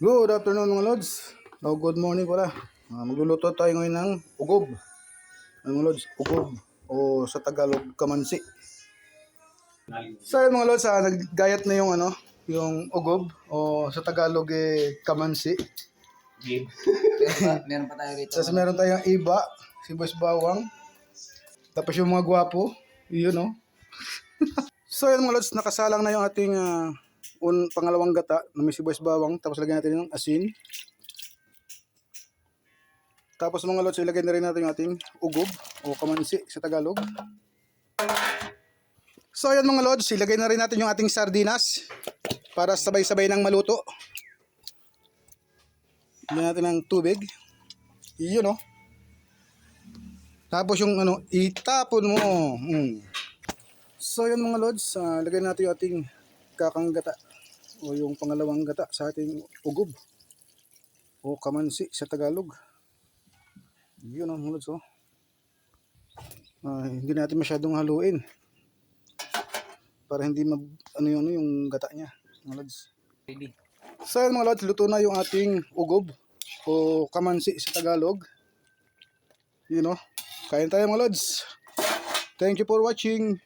Good afternoon mga lods. Oh, good morning pala. Ah, magluluto tayo ngayon ng ugob. Ano mga lods? Ugob. O sa Tagalog, kamansi. So yun mga lods, ah, naggayat na yung ano, yung ugob. O sa Tagalog eh, kamansi. Game. Meron pa tayo rito. Tapos meron tayong iba, si Boss Bawang. Tapos yung mga gwapo, yun no. so yun mga lods, nakasalang na yung ating ah, un, pangalawang gata na may si Boss Bawang. Tapos lagyan natin ng asin. Tapos mga lods, ilagay na rin natin yung ating ugob o kamansi sa Tagalog. So ayan mga lods, ilagay na rin natin yung ating sardinas para sabay-sabay nang maluto. Lagyan natin ng tubig. Yun oh. Tapos yung ano, itapon mo. Mm. So yun mga lods, ah, lagay natin yung ating kakang gata o yung pangalawang gata sa ating ugob o kamansi sa Tagalog. Yun oh, mga lods oh. Ah, hindi natin masyadong haluin para hindi mag ano yung, ano yung gata niya mga lods. So yun mga lods, luto na yung ating ugob o kamansi sa Tagalog. You know, kain tayo mga lods. Thank you for watching.